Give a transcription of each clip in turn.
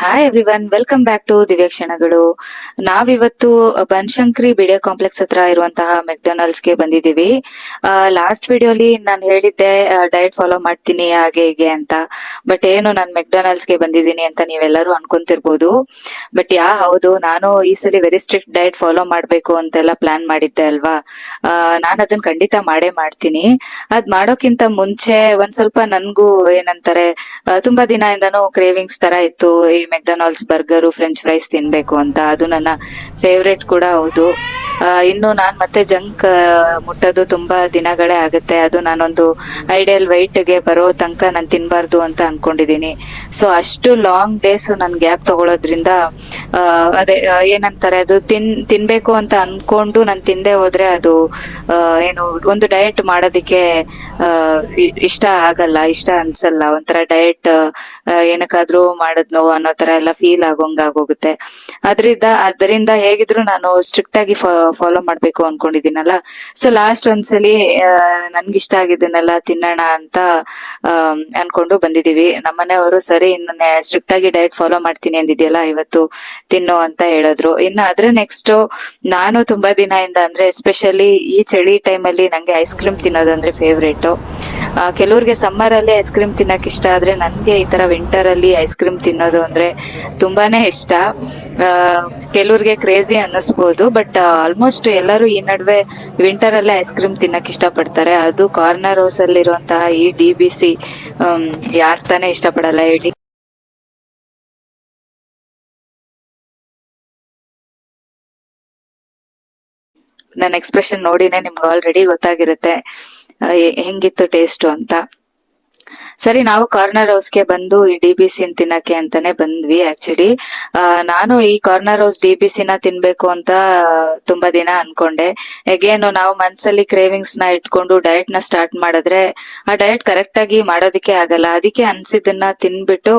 Hi everyone welcome back to ದಿವ್ಯಕ್ಷಣಗಳು ನಾವಿವತ್ತು Banashankari ಬಿಡಿಯೋ complex ಹತ್ರ ಇರುವಂತಹ ಮೆಕ್ಡೊನಾಲ್ಡ್ಸ್ಗೆ ಬಂದಿದೀವಿ ಲಾಸ್ಟ್ ವಿಡಿಯೋಲಿ ನಾನು ಹೇಳಿದ್ದೆ ಡಯಟ್ ಫಾಲೋ ಮಾಡ್ತೀನಿ, ಹಾಗೆ ಹೀಗೆ ಅಂತ. ಬಟ್ ಏನು, ನಾನು ಮೆಕ್ಡೊನಾಲ್ಡ್ಸ್ಗೆ ಬಂದಿದ್ದೀನಿ ಅಂತ ನೀವೆಲ್ಲರೂ ಅನ್ಕೊಂತಿರ್ಬೋದು. ಬಟ್ ಯಾ, ಹೌದು, ನಾನು ಈ ಸಲ ವೆರಿ ಸ್ಟ್ರಿಕ್ಟ್ ಡಯಟ್ ಫಾಲೋ ಮಾಡ್ಬೇಕು ಅಂತೆಲ್ಲ ಪ್ಲಾನ್ ಮಾಡಿದ್ದೆ ಅಲ್ವಾ? ನಾನು ಅದನ್ನ ಖಂಡಿತ ಮಾಡೇ ಮಾಡ್ತೀನಿ. ಅದ್ ಮಾಡೋಕ್ಕಿಂತ ಮುಂಚೆ ಒಂದ್ ಸ್ವಲ್ಪ ನನ್ಗೂ ಏನಂತಾರೆ ತುಂಬಾ ದಿನ ಇಂದಾನು ಕ್ರೇವಿಂಗ್ಸ್ ತರ ಇತ್ತು. ಮೆಕ್ಡೊನಾಲ್ಡ್ಸ್ ಬರ್ಗರು ಫ್ರೆಂಚ್ ಫ್ರೈಸ್ ತಿನ್ಬೇಕು ಅಂತ. ಅದು ನನ್ನ ಫೇವ್ರೆಟ್ ಕೂಡ ಹೌದು. ಇನ್ನು ನಾನ್ ಮತ್ತೆ ಜಂಕ್ ಮುಟ್ಟೋದು ತುಂಬಾ ದಿನಗಳೇ ಆಗುತ್ತೆ. ಅದು ನಾನೊಂದು ಐಡಿಯಲ್ ವೈಟ್ಗೆ ಬರೋ ತನಕ ನಾನು ತಿನ್ಬಾರ್ದು ಅಂತ ಅನ್ಕೊಂಡಿದೀನಿ. ಸೊ ಅಷ್ಟು ಲಾಂಗ್ ಡೇಸ್ ನಾನು ಗ್ಯಾಪ್ ತಗೊಳೋದ್ರಿಂದ ಅದೇ ಏನಂತಾರೆ ಅದು ತಿನ್, ತಿನ್ಬೇಕು ಅಂತ ಅನ್ಕೊಂಡು ನಾನು ತಿಂದೆ ಹೋದ್ರೆ ಅದು ಏನು ಒಂದು ಡಯಟ್ ಮಾಡೋದಿಕ್ಕೆ ಇಷ್ಟ ಆಗಲ್ಲ, ಇಷ್ಟ ಅನ್ಸಲ್ಲ. ಒಂಥರ ಡಯಟ್ ಏನಕ್ಕಾದ್ರೂ ಮಾಡದ್ನೋ ಅನ್ನೋ ತರ ಎಲ್ಲ ಫೀಲ್ ಆಗೋಂಗಾಗೋಗುತ್ತೆ ಅದ್ರಿಂದ, ಅದರಿಂದ ಹೇಗಿದ್ರು ನಾನು ಸ್ಟ್ರಿಕ್ಟ್ ಆಗಿ ಫಾಲೋ ಮಾಡ್ಬೇಕು ಅನ್ಕೊಂಡಿದ್ದೀನಲ್ಲ. ಸೊ ಲಾಸ್ಟ್ ಒಂದ್ಸಲಿ ನನ್ಗೆ ನನ್ಗಿಷ್ಟ ಆಗಿದ್ದನ್ನೆಲ್ಲ ತಿನ್ನೋಣ ಅಂತ ಅನ್ಕೊಂಡು ಬಂದಿದೀವಿ ನಮ್ಮನೆಯವರು ಸರಿ, ಇನ್ನು ಸ್ಟ್ರಿಕ್ಟ್ ಆಗಿ ಡಯಟ್ ಫಾಲೋ ಮಾಡ್ತೀನಿ ಅಂದಿದ್ಯಲ್ಲ, ಇವತ್ತು ತಿನ್ನು ಅಂತ ಹೇಳಿದ್ರು. ಇನ್ನು ಅದ್ರ ನೆಕ್ಸ್ಟ್ ನಾನು ತುಂಬಾ ದಿನದಿಂದ ಅಂದ್ರೆ ಎಸ್ಪೆಷಲಿ ಈ ಚಳಿ ಟೈಮಲ್ಲಿ ನಂಗೆ ಐಸ್ ಕ್ರೀಮ್ ತಿನ್ನೋದಂದ್ರೆ ಫೇವ್ರೇಟ್ ಕೆಲವ್ರಿಗೆ ಸಮ್ಮರ್ ಅಲ್ಲಿ ಐಸ್ ಕ್ರೀಮ್ ತಿನ್ನಕ್ ಇಷ್ಟ ಆದ್ರೆ ನನ್ಗೆ ಈ ತರ ವಿಂಟರ್ ಅಲ್ಲಿ ಐಸ್ ಕ್ರೀಮ್ ತಿನ್ನೋದು ಅಂದ್ರೆ ತುಂಬಾನೇ ಇಷ್ಟ. ಕೆಲವ್ರಿಗೆ ಕ್ರೇಜಿ ಅನ್ನಿಸ್ಬೋದು ಬಟ್ ಆಲ್ಮೋಸ್ಟ್ ಎಲ್ಲರೂ ಈ ನಡುವೆ ವಿಂಟರ್ ಅಲ್ಲೇ ಐಸ್ ಕ್ರೀಮ್ ತಿನ್ನಕ್ ಇಷ್ಟಪಡ್ತಾರೆ. ಅದು ಕಾರ್ನರ್ ಹೌಸ್ ಅಲ್ಲಿರುವಂತಹ ಈ ಡಿ ಬಿ ಸಿ ಯಾರ್ ತಾನೇ ಇಷ್ಟಪಡಲ್ಲ ಹೇಳಿ ನನ್ನ ಎಕ್ಸ್ಪ್ರೆಷನ್ ನೋಡಿನೇ ನಿಮ್ಗೆ ಆಲ್ರೆಡಿ ಗೊತ್ತಾಗಿರುತ್ತೆ. ಹೆಂಗಿತ್ತು ಟೇಸ್ಟ್ ಅಂತ. ಸರಿ, ನಾವು ಕಾರ್ನರ್ ಹೌಸ್ಗೆ ಬಂದು ಈ ಡಿ ಬಿ ಸಿನ್ ತಿನ್ನಕ್ಕೆ ಅಂತಾನೆ ಬಂದ್ವಿ ಆಕ್ಚುಲಿ ನಾನು ಈ ಕಾರ್ನರ್ ಹೌಸ್ ಡಿ ಬಿ ಸಿನ ತಿನ್ಬೇಕು ಅಂತ ತುಂಬಾ ದಿನ ಅನ್ಕೊಂಡೆ. ಅಗೇನು ನಾವು ಮನ್ಸಲ್ಲಿ ಕ್ರೇವಿಂಗ್ಸ್ನ ಇಟ್ಕೊಂಡು ಡಯಟ್ನ ಸ್ಟಾರ್ಟ್ ಮಾಡಿದ್ರೆ ಆ ಡಯಟ್ ಕರೆಕ್ಟ್ ಆಗಿ ಮಾಡೋದಕ್ಕೆ ಆಗಲ್ಲ. ಅದಕ್ಕೆ ಅನ್ಸಿದ್ದನ್ನ ತಿನ್ಬಿಟ್ಟು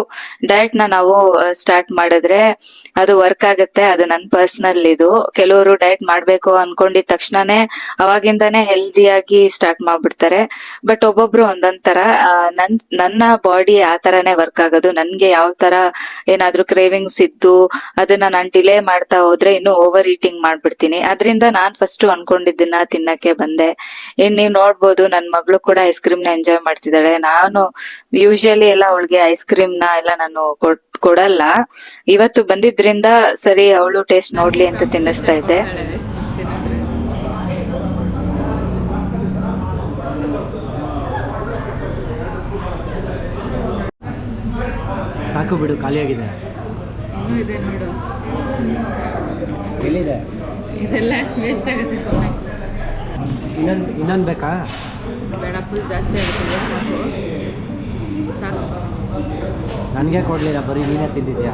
ಡಯಟ್ನ ನಾವು ಸ್ಟಾರ್ಟ್ ಮಾಡಿದ್ರೆ ಅದು ವರ್ಕ್ ಆಗುತ್ತೆ. ಅದು ನನ್ ಪರ್ಸನಲ್ ಇದು. ಕೆಲವರು ಡಯಟ್ ಮಾಡ್ಬೇಕು ಅನ್ಕೊಂಡಿದ ತಕ್ಷಣನೇ ಅವಾಗಿಂದಾನೇ ಹೆಲ್ದಿಯಾಗಿ ಸ್ಟಾರ್ಟ್ ಮಾಡ್ಬಿಡ್ತಾರೆ. ಬಟ್ ಒಬ್ಬೊಬ್ರು ಒಂದೊಂದ್ ತರ ನನ್, ನನ್ನ ಬಾಡಿ ಆ ತರಾನೇ ವರ್ಕ್ ಆಗೋದು. ನನ್ಗೆ ಯಾವ ತರ ಏನಾದ್ರೂ ಕ್ರೇವಿಂಗ್ಸ್ ಇದ್ದು ಅದನ್ನ ನಾನ್ ಡಿಲೇ ಮಾಡ್ತಾ ಹೋದ್ರೆ ಇನ್ನು ಓವರ್ ಈಟಿಂಗ್ ಮಾಡ್ಬಿಡ್ತೀನಿ. ಅದರಿಂದ ನಾನ್ ಫಸ್ಟ್ ಅನ್ಕೊಂಡಿದ್ದನ್ನ ತಿನ್ನಕ್ಕೆ ಬಂದೆ. ಇನ್ ನೀವ್ ನೋಡ್ಬೋದು ನನ್ ಮಗಳು ಕೂಡ ಐಸ್ ಕ್ರೀಮ್ನ ಎಂಜಾಯ್ ಮಾಡ್ತಿದ್ದಾಳೆ. ನಾನು ಯೂಶಲಿ ಎಲ್ಲ ಅವಳಿಗೆ ಐಸ್ ಕ್ರೀಮ್ನ ಎಲ್ಲ ನಾನು ಕೊಡ್- ಕೊಡಲ್ಲ. ಇವತ್ತು ಬಂದಿದ್ರಿಂದ ಸರಿ, ಅವಳು ಟೇಸ್ಟ್ ನೋಡ್ಲಿ ಅಂತ ತಿನ್ನಿಸ್ತಾ ಇದ್ದೆ. ಸಾಕು ಬಿಡು ಖಾಲಿಯಾಗಿದೆ. ಇನ್ನೂ ಇದೆ ನೋಡು. ಎಲ್ಲಿದೆ? ಇದೆಲ್ಲ ವೇಸ್ಟ್ ಆಗುತ್ತೆ ಸುಮ್ಮನೆ ಇನ್ನೊಂದು ಇನ್ನೊಂದು ಬೇಕಾ? ಬೇಡ ಫುಲ್ ಜಾಸ್ತಿ ಆಗುತ್ತೆ waste. ಸಾಕು. ನನಗೆ ಕೊಡಲಿಲ್ಲ ಬರೀ ನೀನೇ ತಿಂದಿದ್ಯಾ?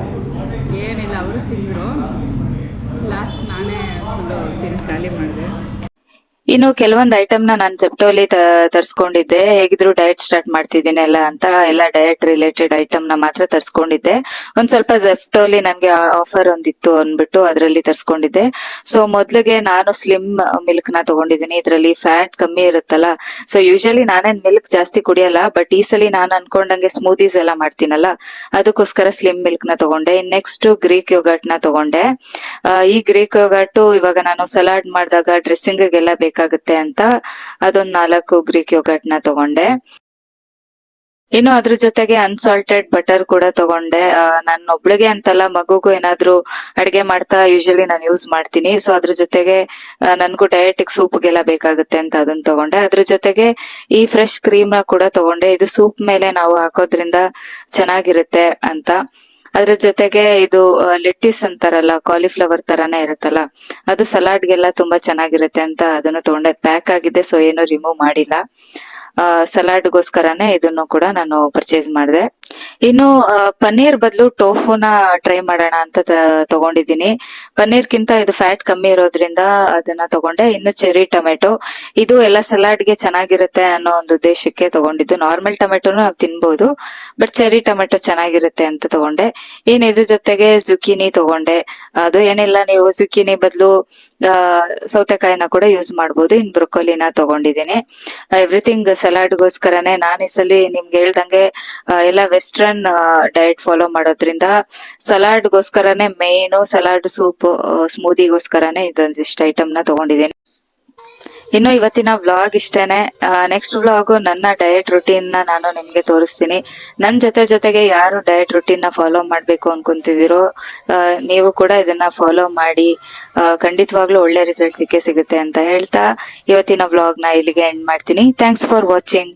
ಏನಿಲ್ಲ ಅವರು ತಿಂದರು. ಲಾಸ್ಟ್ ನಾನೇ ಫುಲ್ಲು ತಿಂದು ಖಾಲಿ ಮಾಡಿದೆ. ಇನ್ನು ಕೆಲವೊಂದು ಐಟಮ್ನ ನಾನು ಜೆಪ್ಟೋಲಿ ತರ್ಸ್ಕೊಂಡಿದ್ದೆ. ಹೇಗಿದ್ರು ಡಯಟ್ ಸ್ಟಾರ್ಟ್ ಮಾಡ್ತಿದ್ದೀನಿ ಅಲ್ಲ ಅಂತ ಎಲ್ಲ ಡಯಟ್ ರಿಲೇಟೆಡ್ ಐಟಮ್ನ ಮಾತ್ರ ತರ್ಸ್ಕೊಂಡಿದ್ದೆ. ಒಂದ್ ಸ್ವಲ್ಪ ಜೆಪ್ಟೋಲಿ ನನ್ಗೆ ಆಫರ್ ಒಂದಿತ್ತು ಅಂದ್ಬಿಟ್ಟು ಅದರಲ್ಲಿ ತರ್ಸ್ಕೊಂಡಿದ್ದೆ. ಸೊ ಮೊದ್ಲಿಗೆ ನಾನು ಸ್ಲಿಮ್ ಮಿಲ್ಕ್ನ ತಗೊಂಡಿದ್ದೀನಿ. ಇದರಲ್ಲಿ ಫ್ಯಾಟ್ ಕಮ್ಮಿ ಇರುತ್ತಲ್ಲ. ಸೊ ಯೂಶಲಿ ನಾನೇನ್ ಮಿಲ್ಕ್ ಜಾಸ್ತಿ ಕುಡಿಯಲ್ಲ ಬಟ್ ಈ ಸಲ ನಾನು ಅನ್ಕೊಂಡಂಗೆ ಸ್ಮೂದೀಸ್ ಎಲ್ಲ ಮಾಡ್ತೀನಲ್ಲ, ಅದಕ್ಕೋಸ್ಕರ ಸ್ಲಿಮ್ ಮಿಲ್ಕ್ನ ತಗೊಂಡೆ. ನೆಕ್ಸ್ಟ್ ಗ್ರೀಕ್ ಯೋಗಟ್ನ ತಗೊಂಡೆ. ಈ ಗ್ರೀಕ್ ಯೋಗಟ್ ಇವಾಗ ನಾನು ಸಲಾಡ್ ಮಾಡಿದಾಗ ಡ್ರೆಸ್ಸಿಂಗ್ ಎಲ್ಲ ಬೇಕಾಗುತ್ತೆ ಅಂತ ಅದೊಂದ್ ನಾಲ್ಕು ಗ್ರೀಕ್ ಯೋಗಟ್ನ ತಗೊಂಡೆ. ಇನ್ನು ಅದ್ರ ಜೊತೆಗೆ ಅನ್ಸಾಲ್ಟೆಡ್ ಬಟರ್ ಕೂಡ ತಗೊಂಡೆ. ನನ್ನ ಒಬ್ಳಿಗೆ ಅಂತಲ್ಲ, ಮಗುಗೂ ಏನಾದ್ರು ಅಡಿಗೆ ಮಾಡ್ತಾ ಯೂಶಲಿ ನಾನು ಯೂಸ್ ಮಾಡ್ತೀನಿ. ಸೊ ಅದ್ರ ಜೊತೆಗೆ ನನ್ಗೂ ಡಯಟಿಕ್ ಸೂಪ್ಗೆಲ್ಲ ಬೇಕಾಗುತ್ತೆ ಅಂತ ಅದನ್ನ ತಗೊಂಡೆ. ಅದ್ರ ಜೊತೆಗೆ ಈ ಫ್ರೆಶ್ ಕ್ರೀಮ್ನ ಕೂಡ ತಗೊಂಡೆ. ಇದು ಸೂಪ್ ಮೇಲೆ ನಾವು ಹಾಕೋದ್ರಿಂದ ಚೆನ್ನಾಗಿರುತ್ತೆ ಅಂತ. ಅದ್ರ ಜೊತೆಗೆ ಇದು ಲೆಟ್ಯೂಸ್ ಅಂತಾರಲ್ಲ ಕಾಲಿಫ್ಲವರ್ ತರಾನೇ ಇರುತ್ತಲ್ಲ, ಅದು ಸಲಾಡ್ ಗೆಲ್ಲ ತುಂಬಾ ಚೆನ್ನಾಗಿರುತ್ತೆ ಅಂತ ಅದನ್ನು ತಗೊಂಡೆ. ಪ್ಯಾಕ್ ಆಗಿದೆ ಸೊ ಏನು ರಿಮೂವ್ ಮಾಡಿಲ್ಲ. ಸಲಾಡ್ಗೋಸ್ಕರನೇ ಇದನ್ನು ಕೂಡ ನಾನು ಪರ್ಚೇಸ್ ಮಾಡಿದೆ. ಇನ್ನು ಪನ್ನೀರ್ ಬದಲು ಟೋಫುನ ಟ್ರೈ ಮಾಡೋಣ ಅಂತ ತಗೊಂಡಿದ್ದೀನಿ. ಪನ್ನೀರ್ಗಿಂತ ಇದು ಫ್ಯಾಟ್ ಕಮ್ಮಿ ಇರೋದ್ರಿಂದ ಅದನ್ನ ತಗೊಂಡೆ. ಇನ್ನು ಚೆರಿ ಟೊಮೆಟೊ. ಇದು ಎಲ್ಲ ಸಲಾಡ್ಗೆ ಚೆನ್ನಾಗಿರುತ್ತೆ ಅನ್ನೋ ಒಂದು ಉದ್ದೇಶಕ್ಕೆ ತಗೊಂಡಿದ್ದು. ನಾರ್ಮಲ್ ಟೊಮೆಟೊನು ನಾವು ತಿನ್ಬಹುದು ಬಟ್ ಚೆರಿ ಟೊಮೆಟೊ ಚೆನ್ನಾಗಿರುತ್ತೆ ಅಂತ ತಗೊಂಡೆ. ಇನ್ ಇದ್ರ ಜೊತೆಗೆ ಜುಕಿನಿ ತಗೊಂಡೆ. ಅದು ಏನಿಲ್ಲ, ನೀವು ಜುಕಿನಿ ಬದಲು ಸೌತೆಕಾಯಿನ ಕೂಡ ಯೂಸ್ ಮಾಡ್ಬೋದು. ಇನ್ ಬ್ರೊಕೊಲಿನ ತಗೊಂಡಿದ್ದೀನಿ. ಎವ್ರಿಥಿಂಗ್ ಸಲಾಡ್ಗೋಸ್ಕರನೇ ನಾನು ಈ ಸಲ ನಿಮ್ಗೆ ಹೇಳ್ದಂಗೆ ಎಲ್ಲ ವೆಸ್ಟರ್ನ್ ಡಯಟ್ ಫಾಲೋ ಮಾಡೋದ್ರಿಂದ ಸಲಾಡ್ಗೋಸ್ಕರನೇ ಮೇನು ಸಲಾಡ್ ಸೂಪ್ ಸ್ಮೂದಿಗೋಸ್ಕರನೇ ಇದೊಂದಿಷ್ಟು ಐಟಮ್ನ ತಗೊಂಡಿದ್ದೀನಿ. ಇನ್ನು ಇವತ್ತಿನ ವ್ಲಾಗ್ ಇಷ್ಟೇನೆ. ನೆಕ್ಸ್ಟ್ ವ್ಲಾಗ್ ನನ್ನ ಡಯಟ್ ರುಟೀನ್ನ ನಾನು ನಿಮ್ಗೆ ತೋರಿಸ್ತೀನಿ. ನನ್ ಜೊತೆ ಜೊತೆಗೆ ಯಾರು ಡಯಟ್ ರುಟೀನ್ನ ಫಾಲೋ ಮಾಡ್ಬೇಕು ಅನ್ಕೊಂತಿದಿರೋ ನೀವು ಕೂಡ ಇದನ್ನ ಫಾಲೋ ಮಾಡಿ ಖಂಡಿತವಾಗ್ಲೂ ಒಳ್ಳೆ ರಿಸಲ್ಟ್ ಸಿಕ್ಕೇ ಸಿಗುತ್ತೆ ಅಂತ ಹೇಳ್ತಾ ಇವತ್ತಿನ ವ್ಲಾಗ್ನ ಇಲ್ಲಿಗೆ ಎಂಡ್ ಮಾಡ್ತೀನಿ. Thanks for watching